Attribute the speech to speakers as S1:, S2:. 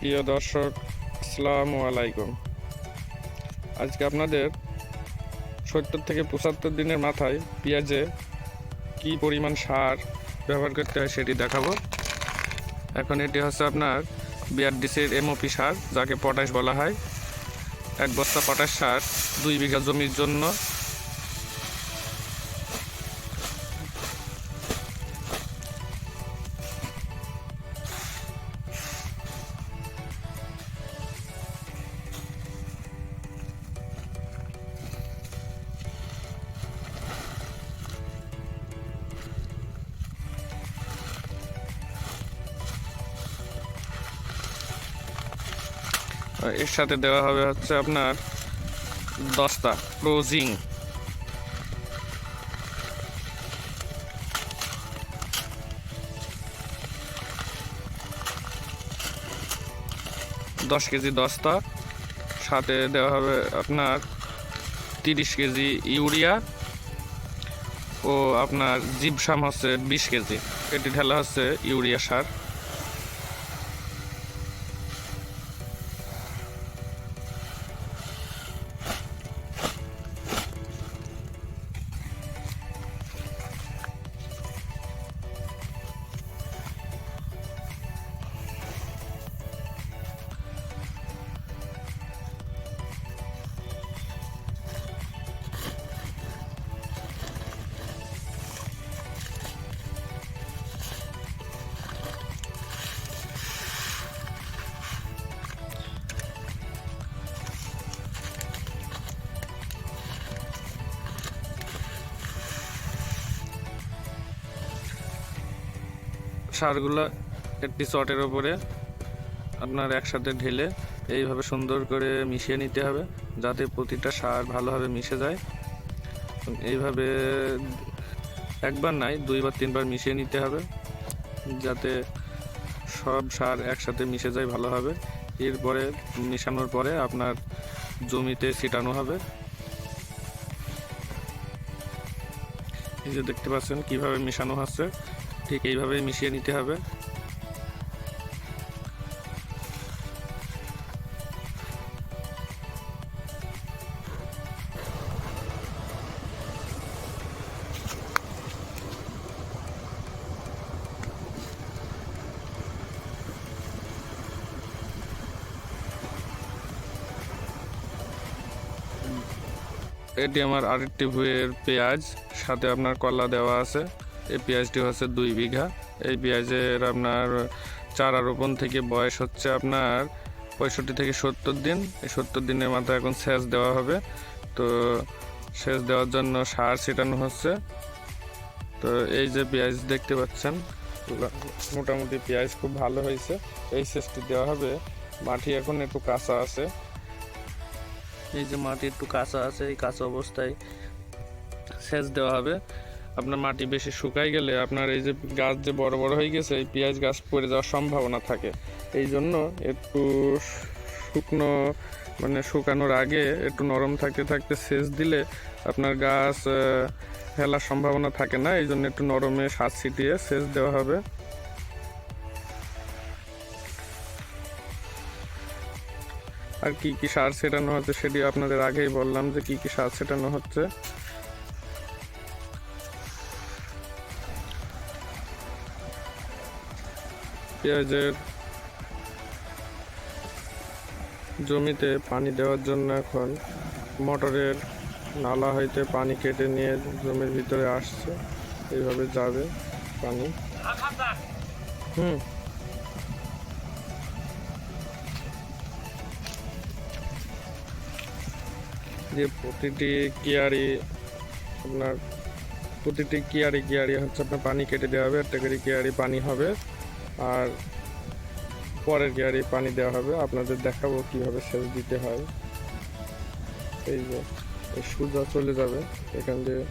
S1: প্রিয় দর্শক, আসসালামু আলাইকুম। আজকে আপনাদের সত্তর থেকে পঁচাত্তর দিনের মাথায় পেঁয়াজে কি পরিমাণ সার ব্যবহার করতে হয় সেটি দেখাবো। এখন এটি হচ্ছে আপনার বিআরডিসির এমওপি সার, যাকে পটাশ বলা হয়। এক বস্তা পটাশ সার দুই বিঘা জমির জন্য এর সাথে দেওয়া হবে হচ্ছে আপনার দশটা ক্লোজিং দশ কেজি দশটা সাথে দেওয়া হবে আপনার তিরিশ কেজি ইউরিয়া ও আপনার জিপসাম হচ্ছে বিশ কেজি। এটি ঢালা হচ্ছে ইউরিয়া সার। সারগুলো একটি চটের ওপরে আপনার একসাথে ঢেলে এইভাবে সুন্দর করে মিশিয়ে নিতে হবে, যাতে প্রতিটা সার ভালোভাবে মিশে যায়। এইভাবে একবার নাই দুইবার তিনবার মিশিয়ে নিতে হবে, যাতে সব সার একসাথে মিশে যায় ভালোভাবে। এরপরে মিশানোর পরে আপনার জমিতে ছিটানো হবে। এই যে দেখতে পাচ্ছেন কীভাবে মিশানো হচ্ছে। ঠিক এইভাবে মিশিয়ে নিতে হবে। এটি আমার আরেকটি ভুঁয়ের পেঁয়াজ, সাথে আপনার কলা দেওয়া আছে। এই পেঁয়াজটি হচ্ছে দুই বিঘা। এই পেঁয়াজের আপনার চারা রোপণ থেকে বয়স হচ্ছে আপনার পঁয়ষট্টি থেকে সত্তর দিন। এই সত্তর দিনের মাথায় এখন সেচ দেওয়া হবে। তো সেচ দেওয়ার জন্য সার ছিটানো হচ্ছে। তো এই যে পেঁয়াজ দেখতে পাচ্ছেন, মোটামুটি পেঁয়াজ খুব ভালো হয়েছে। এই সেচটি দেওয়া হবে। মাটি এখন একটু কাঁচা আছে। এই যে মাটি একটু কাঁচা আছে, এই কাঁচা অবস্থায় সেচ দেওয়া হবে। আপনার মাটি বেশি শুকাই গেলে আপনার এই যে গাছ যে বড় বড় হয়ে গেছে, এই পেঁয়াজ গাছ পড়ে যাওয়ার সম্ভাবনা থাকে। এই জন্য একটু শুকনো মানে শুকানোর আগে একটু নরম থাকতে থাকতে সেচ দিলে আপনার গাছ ফেলার সম্ভাবনা থাকে না, এই জন্য একটু নরমে সার ছিটিয়ে সেচ দেওয়া হবে। আর কি কি সার ছেটানো হচ্ছে সেটি আপনাদের আগেই বললাম যে কি কি সার ছেটানো হচ্ছে। পেঁয়াজের জমিতে পানি দেওয়ার জন্য এখন মোটরের নালা হইতে পানি কেটে নিয়ে জমির ভিতরে আসছে। এইভাবে যাবে পানি। হুম। যে প্রতিটি কিয়ারি আপনার, প্রতিটি কিয়ারি কিয়ারি হচ্ছে আপনার পানি কেটে দেওয়া হবে একটা করে কিয়ারি পানি হবে। আর পরের গাড়ি পানি দেওয়া হবে। আপনাদের দেখাবো কীভাবে সেচ দিতে হয়। এই যে সূর্য চলে যাবে এখান দিয়ে।